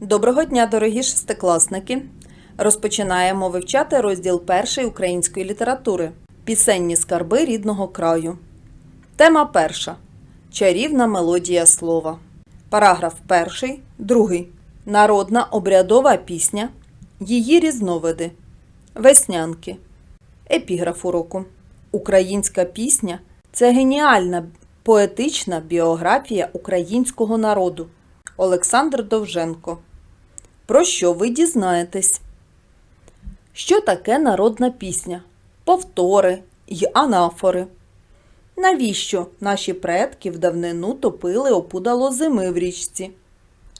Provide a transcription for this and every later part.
Доброго дня, дорогі шестикласники! Розпочинаємо вивчати розділ перший української літератури Пісенні скарби рідного краю. Тема перша. Чарівна мелодія слова. Параграф перший, другий. Народна обрядова пісня. Її різновиди. Веснянки. Епіграф уроку. Українська пісня це геніальна поетична біографія українського народу. Олександр Довженко. Про що ви дізнаєтесь? Що таке народна пісня? Повтори й анафори. Навіщо наші предки в давнину топили опудало зими в річці?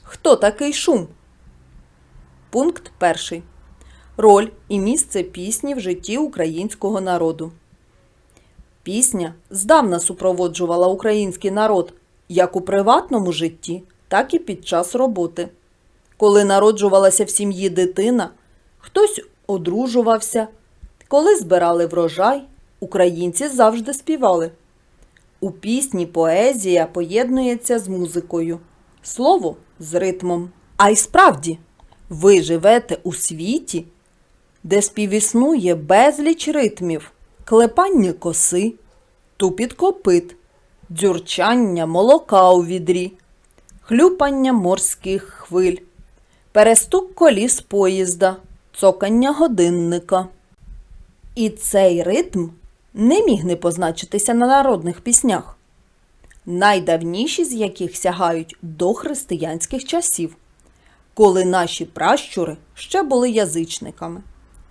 Хто такий шум? Пункт перший. Роль і місце пісні в житті українського народу. Пісня здавна супроводжувала український народ як у приватному житті, так і під час роботи. Коли народжувалася в сім'ї дитина, хтось одружувався, коли збирали врожай, українці завжди співали. У пісні поезія поєднується з музикою, слово з ритмом. А й справді, ви живете у світі, де співіснує безліч ритмів, клепання коси, тупіт копит, дзюрчання молока у відрі, хлюпання морських хвиль, перестук коліс поїзда, цокання годинника. І цей ритм не міг не позначитися на народних піснях, найдавніші з яких сягають до християнських часів, коли наші пращури ще були язичниками,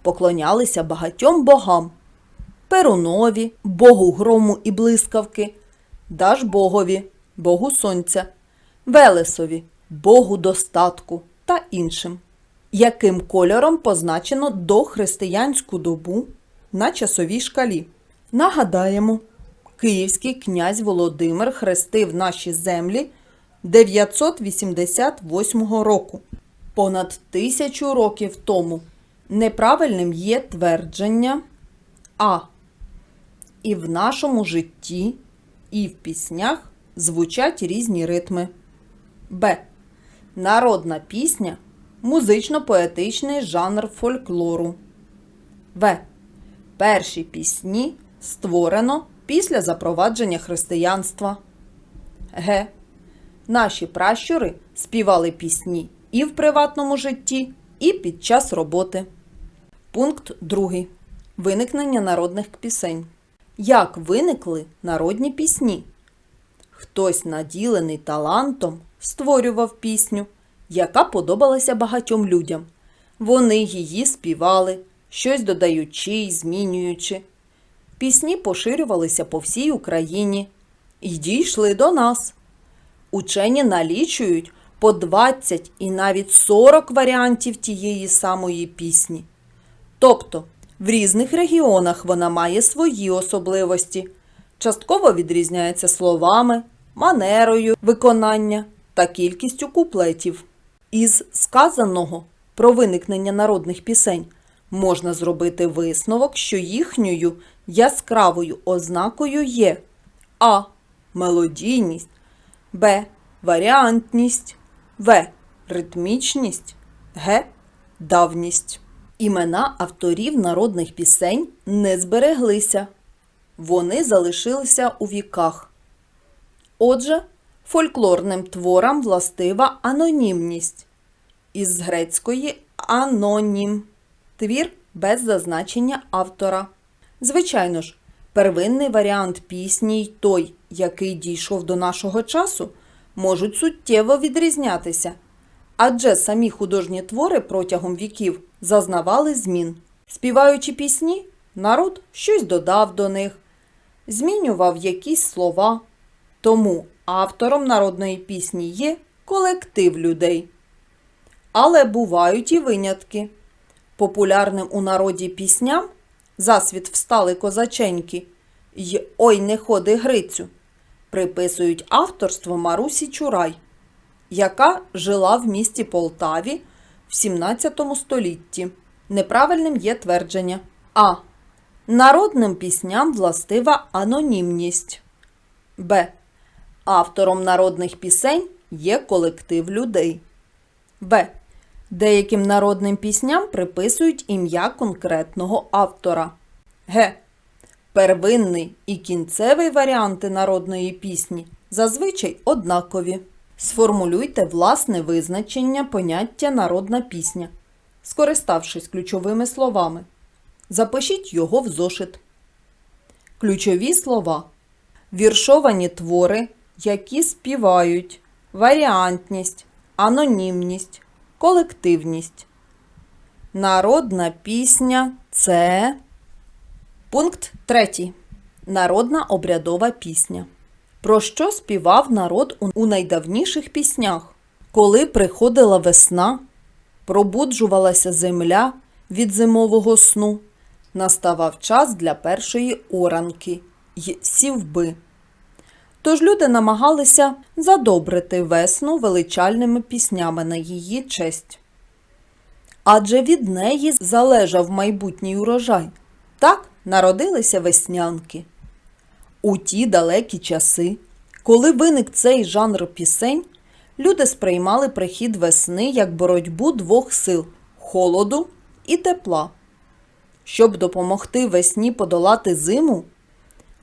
поклонялися багатьом богам Перунові, Богу грому і блискавки, Дажбогові, Богу сонця, Велесові, Богу достатку та іншим, яким кольором позначено дохристиянську добу на часовій шкалі. Нагадаємо, київський князь Володимир хрестив наші землі 988 року, понад тисячу років тому. Неправильним є твердження А. І в нашому житті, і в піснях звучать різні ритми. Б. Народна пісня музично-поетичний жанр фольклору. В. Перші пісні створено після запровадження християнства. Г. Наші пращури співали пісні і в приватному житті, і під час роботи. Пункт 2. Виникнення народних пісень. Як виникли народні пісні? Хтось, наділений талантом, створював пісню, яка подобалася багатьом людям. Вони її співали, щось додаючи й змінюючи. Пісні поширювалися по всій Україні і дійшли до нас. Учені налічують по 20 і навіть 40 варіантів тієї самої пісні. Тобто в різних регіонах вона має свої особливості, частково відрізняється словами, манерою виконання та кількістю куплетів. Із сказаного про виникнення народних пісень можна зробити висновок, що їхньою яскравою ознакою є А. Мелодійність, Б. Варіантність, В. Ритмічність, Г. Давність. Імена авторів народних пісень не збереглися. Вони залишилися у віках. Отже, фольклорним творам властива анонімність. Із грецької анонім твір без зазначення автора. Звичайно ж, первинний варіант пісні й той, який дійшов до нашого часу, можуть суттєво відрізнятися, адже самі художні твори протягом віків зазнавали змін. Співаючи пісні, народ щось додав до них, змінював якісь слова. Тому автором народної пісні є колектив людей. Але бувають і винятки. Популярним у народі пісням засвіт встали козаченьки й Ой не ходи Грицю приписують авторство Марусі Чурай, яка жила в місті Полтаві в 17 столітті. Неправильним є твердження А. Народним пісням властива анонімність. Б. Автором народних пісень є колектив людей. В. Деяким народним пісням приписують ім'я конкретного автора. Г. Первинний і кінцевий варіанти народної пісні зазвичай однакові. Сформулюйте власне визначення поняття народна пісня, скориставшись ключовими словами. Запишіть його в зошит. Ключові слова. Віршовані твори, які співають, варіантність, анонімність, колективність. Народна пісня це пункт 3. Народна обрядова пісня. Про що співав народ у найдавніших піснях? Коли приходила весна, пробуджувалася земля від зимового сну, наставав час для першої оранки й сівби. Тож люди намагалися задобрити весну величальними піснями на її честь. Адже від неї залежав майбутній урожай. Так народилися веснянки. У ті далекі часи, коли виник цей жанр пісень, люди сприймали прихід весни як боротьбу двох сил холоду і тепла. Щоб допомогти весні подолати зиму,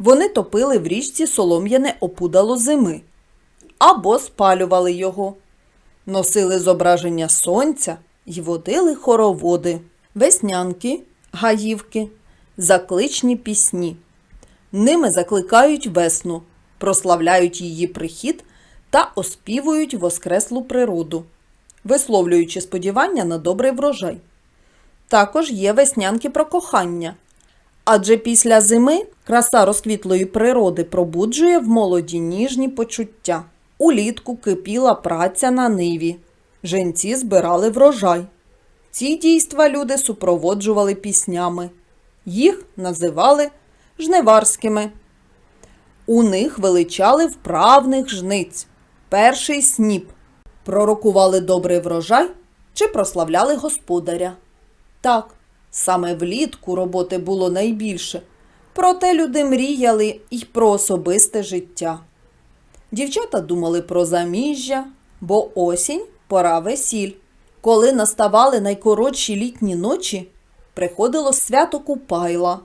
вони топили в річці солом'яне опудало зими або спалювали його, носили зображення сонця й водили хороводи, веснянки, гаївки, закличні пісні. Ними закликають весну, прославляють її прихід та оспівують воскреслу природу, висловлюючи сподівання на добрий врожай. Також є веснянки про кохання. Адже після зими краса розквітлої природи пробуджує в молоді ніжні почуття. Улітку кипіла праця на ниві. Женці збирали врожай. Ці дійства люди супроводжували піснями. Їх називали жниварськими. У них величали вправних жниць, перший сніп, пророкували добрий врожай чи прославляли господаря. Так, саме влітку роботи було найбільше, проте люди мріяли й про особисте життя. Дівчата думали про заміжжя, бо осінь пора весіль. Коли наставали найкоротші літні ночі, приходило свято Купайла,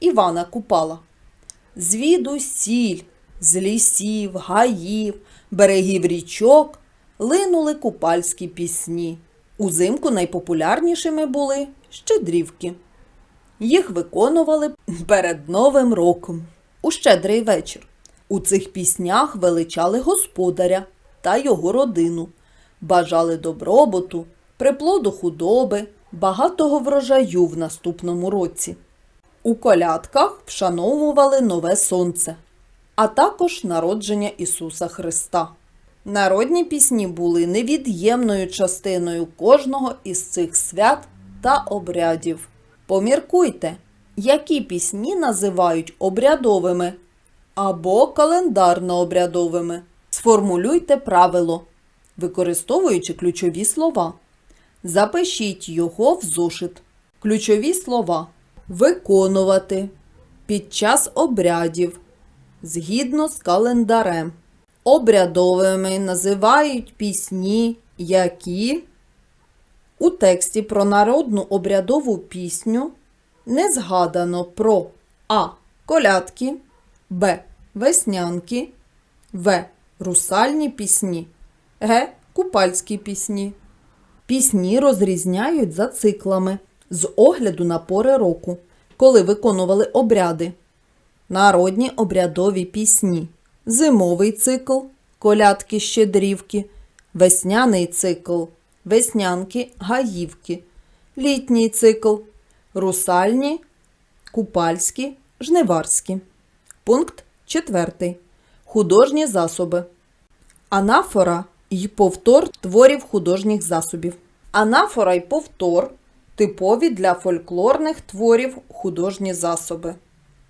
Івана Купала. Звідусіль, з лісів, гаїв, берегів річок линули купальські пісні. Узимку найпопулярнішими були щедрівки. Їх виконували перед Новим роком у щедрий вечір. У цих піснях величали господаря та його родину, бажали добробуту, приплоду худоби, багатого врожаю в наступному році. У колядках вшановували нове сонце, а також народження Ісуса Христа. Народні пісні були невід'ємною частиною кожного із цих свят та обрядів. Поміркуйте, які пісні називають обрядовими або календарно-обрядовими. Сформулюйте правило, використовуючи ключові слова. Запишіть його в зошит. Ключові слова виконувати під час обрядів згідно з календарем. Обрядовими називають пісні, які у тексті про народну обрядову пісню не згадано про А. Колядки, Б. Веснянки, В. Русальні пісні, Г. Купальські пісні. Пісні розрізняють за циклами з огляду на пори року, коли виконували обряди. Народні обрядові пісні. Зимовий цикл, колядки щедрівки, весняний цикл, веснянки гаївки, літній цикл, русальні, купальські, жниварські. Пункт 4. Художні засоби. Анафора й повтор творів художніх засобів. Анафора й повтор типові для фольклорних творів художні засоби.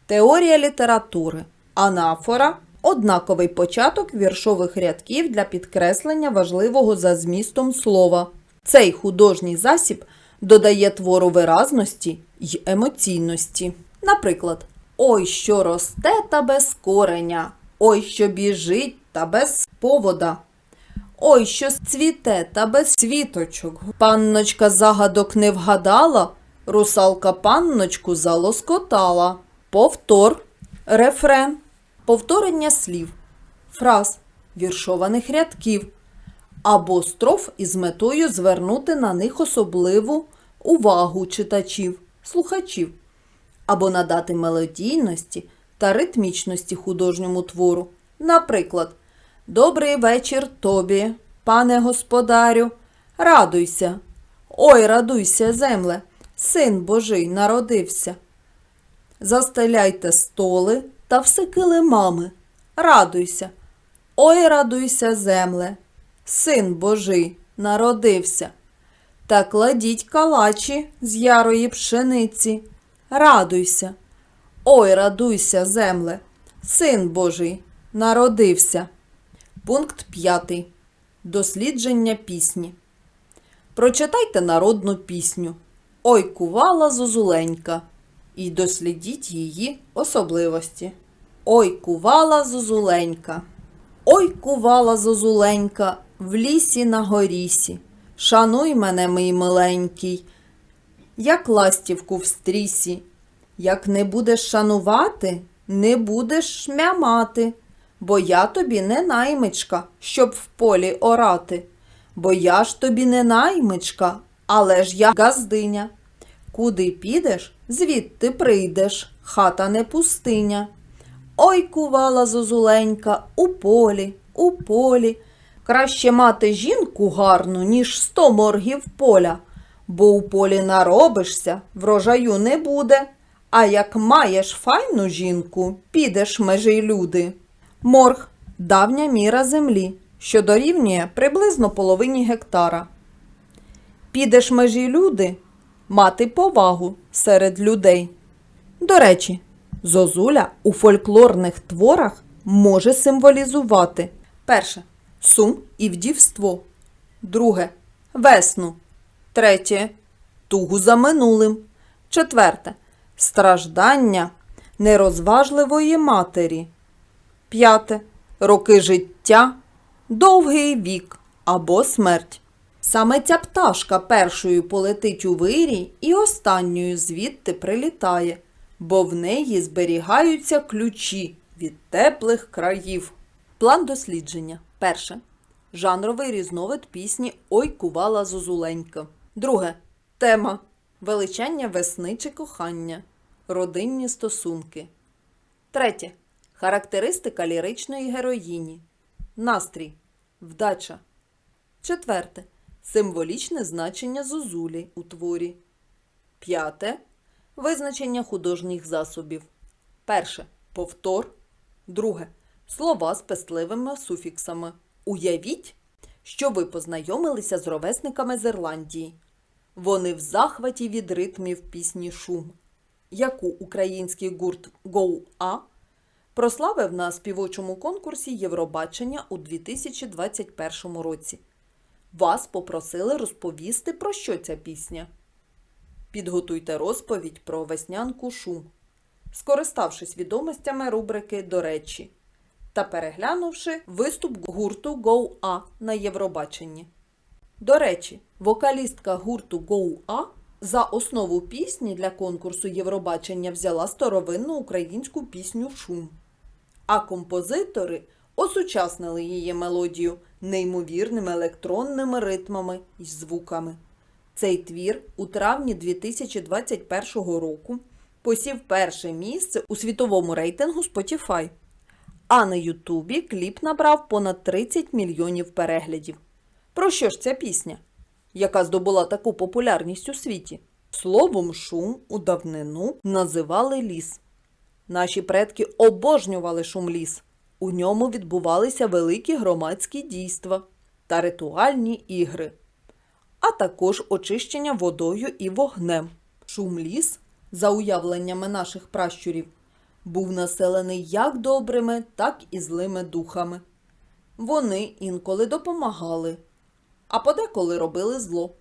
Теорія літератури. Анафора однаковий початок віршових рядків для підкреслення важливого за змістом слова. Цей художній засіб додає твору виразності й емоційності. Наприклад, Ой, що росте та без кореня, ой, що біжить та без повода. Ой, що цвіте та без світочок. Панночка загадок не вгадала, русалка панночку залоскотала. Повтор, рефрен, повторення слів, фраз, віршованих рядків або строф із метою звернути на них особливу увагу читачів, слухачів, або надати мелодійності та ритмічності художньому твору. Наприклад, Добрий вечір тобі, пане господарю, радуйся. Ой, радуйся, земле, син Божий народився. Застеляйте столи та все килимами. Радуйся. Ой, радуйся, земле, син Божий народився. Та кладіть калачі з ярої пшениці. Радуйся. Ой, радуйся, земле, син Божий народився. Пункт 5. Дослідження пісні. Прочитайте народну пісню Ой кувала зозуленька і дослідіть її особливості. Ой кувала зозуленька. Ой кувала зозуленька в лісі на горісі. Шануй мене, мій миленький, як ластівку в стрісі. Як не будеш шанувати, не будеш мямати, бо я тобі не наймичка, щоб в полі орати. Бо я ж тобі не наймичка, але ж я газдиня. Куди підеш, звідти прийдеш, хата не пустиня. Ой кувала зозуленька у полі, у полі. Краще мати жінку гарну, ніж сто моргів поля, бо у полі наробишся, врожаю не буде. А як маєш файну жінку, підеш межі люди. Морг давня міра землі, що дорівнює приблизно половині гектара. Підеш межі люди мати повагу серед людей. До речі, зозуля у фольклорних творах може символізувати перше сум і вдівство, друге весну, третє тугу за минулим, четверте страждання нерозважливої матері, п'яте роки життя, довгий вік або смерть. Саме ця пташка першою полетить у вирій і останньою звідти прилітає, бо в неї зберігаються ключі від теплих країв. План дослідження. Перше. Жанровий різновид пісні Ой кувала зозуленька. Друге. Тема величання весни чи кохання. Родинні стосунки. Третє. Характеристика ліричної героїні. Настрій. Вдача. Четверте. Символічне значення зозулі у творі. П'яте. Визначення художніх засобів. Перше. Повтор. Друге. Слова з пестливими суфіксами. Уявіть, що ви познайомилися з ровесниками з Ірландії. Вони в захваті від ритмів пісні Шум, яку український гурт Гоу-А прославив на співочому конкурсі Євробачення у 2021 році. Вас попросили розповісти, про що ця пісня. Підготуйте розповідь про веснянку шум, скориставшись відомостями рубрики До речі та переглянувши виступ гурту Go-A на Євробаченні. До речі, вокалістка гурту Go-A за основу пісні для конкурсу Євробачення взяла старовинну українську пісню Шум. А композитори осучаснили її мелодію неймовірними електронними ритмами і звуками. Цей твір у травні 2021 року посів перше місце у світовому рейтингу Spotify, а на Ютубі кліп набрав понад 30 мільйонів переглядів. Про що ж ця пісня, яка здобула таку популярність у світі? Словом шум у давнину називали ліс. Наші предки обожнювали шум ліс. У ньому відбувалися великі громадські дійства та ритуальні ігри, а також очищення водою і вогнем. Шум ліс, за уявленнями наших пращурів, був населений як добрими, так і злими духами. Вони інколи допомагали, а подеколи робили зло.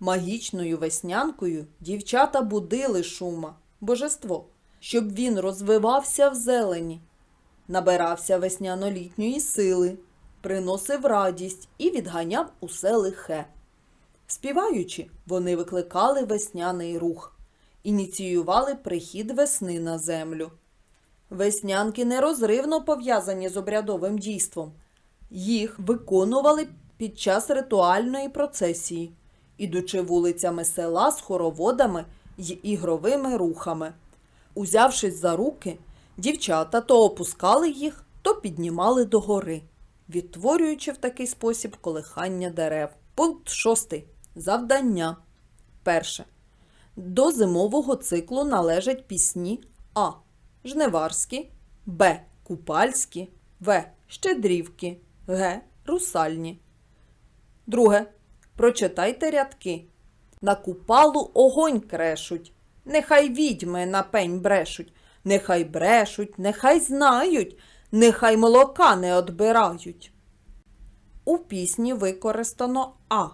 Магічною веснянкою дівчата будили шума, божество, щоб він розвивався в зелені, набирався весняно-літньої сили приносив радість і відганяв усе лихе. Співаючи, вони викликали весняний рух, ініціювали прихід весни на землю. Веснянки нерозривно пов'язані з обрядовим дійством. Їх виконували під час ритуальної процесії, ідучи вулицями села з хороводами й ігровими рухами. Узявшись за руки, дівчата то опускали їх, то піднімали догори, відтворюючи в такий спосіб колихання дерев. Пункт 6. Завдання. Перше. До зимового циклу належать пісні А. Жниварські, Б. Купальські, В. Щедрівки, Г. Русальні. Друге. Прочитайте рядки. На купалу огонь крешуть. Нехай відьми на пень брешуть. Нехай брешуть, нехай знають, нехай молока не одбирають. У пісні використано А.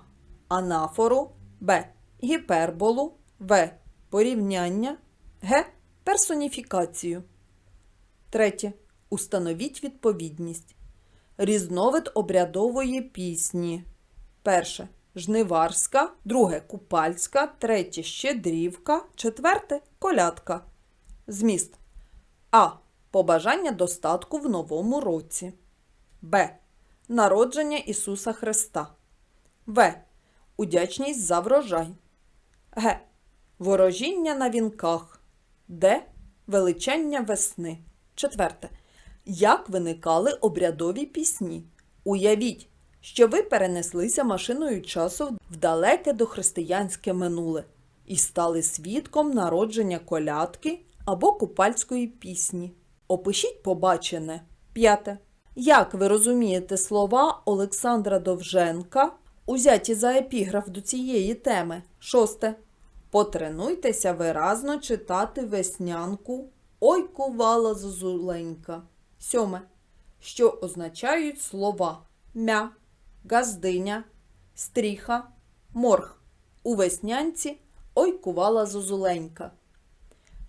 Анафору, Б. Гіперболу, В. Порівняння, Г. Персоніфікацію. Третє. Установіть відповідність. Різновид обрядової пісні. Перше. Жниварська, друге купальська, третє щедрівка, четверте колядка. Зміст. А. Побажання достатку в новому році. Б. Народження Ісуса Христа. В. Удячність за врожай. Г. Ворожіння на вінках. Д. Величання весни. Четверте. Як виникали обрядові пісні? Уявіть, що ви перенеслися машиною часу в далеке дохристиянське минуле і стали свідком народження колядки або купальської пісні. Опишіть побачене. П'яте. Як ви розумієте слова Олександра Довженка, узяті за епіграф до цієї теми? Шосте. Потренуйтеся виразно читати веснянку Ой кувала зозуленька. Сьоме. Що означають слова мя, газдиня, стріха, морг. У веснянці Ой кувала зозуленька.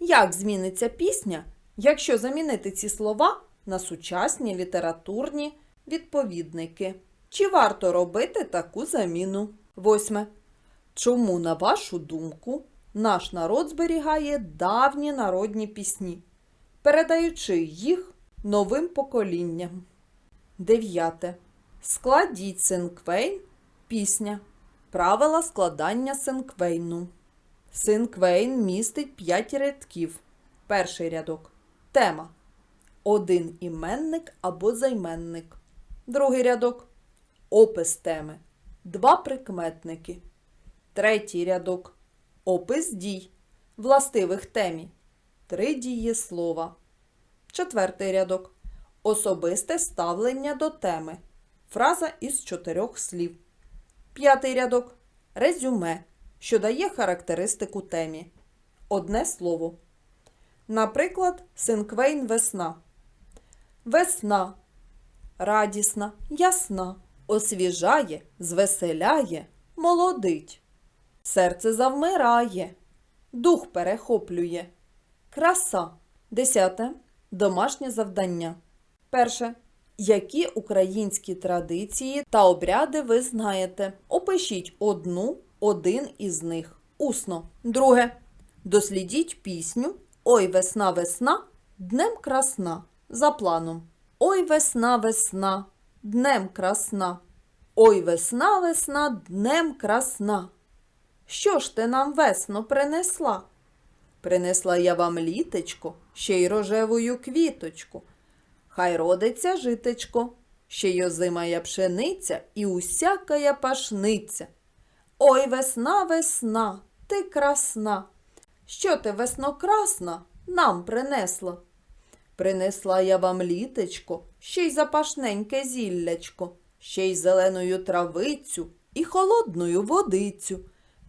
Як зміниться пісня, якщо замінити ці слова на сучасні літературні відповідники? Чи варто робити таку заміну? Восьме. Чому, на вашу думку, наш народ зберігає давні народні пісні, передаючи їх новим поколінням? Дев'яте. Складіть синквейн пісня. Правила складання синквейну. Синквейн містить 5 рядків. Перший рядок. Тема. Один іменник або займенник. Другий рядок. Опис теми. Два прикметники. Третій рядок. Опис дій, властивих темі. Три дієслова. Четвертий рядок. Особисте ставлення до теми. Фраза із чотирьох слів. П'ятий рядок. Резюме, що дає характеристику темі. Одне слово. Наприклад, Синквейн весна. Весна. Радісна, ясна. Освіжає, звеселяє, молодить. Серце завмирає, дух перехоплює. Краса. Десяте. Домашнє завдання. Перше. Які українські традиції та обряди ви знаєте? Опишіть одну, один із них. Усно. Друге. Дослідіть пісню Ой весна, весна, днем красна. За планом. Ой весна, весна, днем красна. Ой весна, весна, днем красна. Що ж ти нам весно принесла? Принесла я вам літечко, ще й рожевую квіточку. Хай родиться житечко, ще й озимая пшениця і усякая пашниця. Ой, весна, весна, ти красна. Що ти, весно красна, нам принесла? Принесла я вам літечко, ще й запашненьке зіллячко, ще й зеленою травицю і холодною водицю.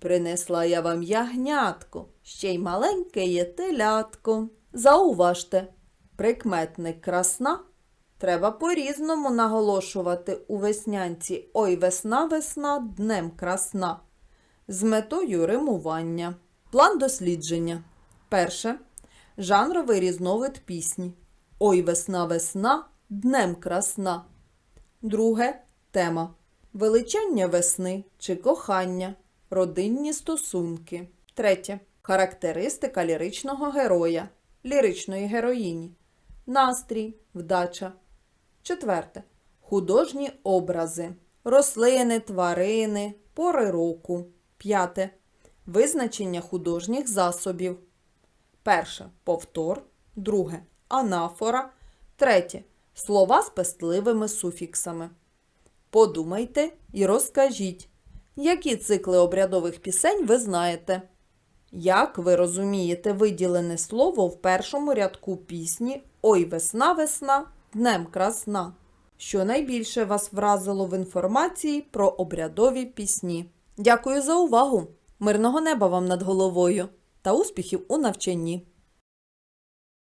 Принесла я вам ягнятко, ще й маленьке є телятко. Зауважте, прикметник красна треба по-різному наголошувати у веснянці Ой весна, весна, днем красна з метою римування. План дослідження. Перше. Жанровий різновид пісні. Ой весна, весна, днем красна. Друге тема. Величання весни чи кохання, родинні стосунки. Третє. Характеристика ліричного героя, ліричної героїні. Настрій, вдача. Четверте. Художні образи. Рослини, тварини, пори року. П'яте. Визначення художніх засобів. Перше повтор. Друге анафора. Третє слова з пестливими суфіксами. Подумайте і розкажіть, які цикли обрядових пісень ви знаєте. Як ви розумієте виділене слово в першому рядку пісні Ой весна, весна, днем красна? Що найбільше вас вразило в інформації про обрядові пісні? Дякую за увагу! Мирного неба вам над головою та успіхів у навчанні!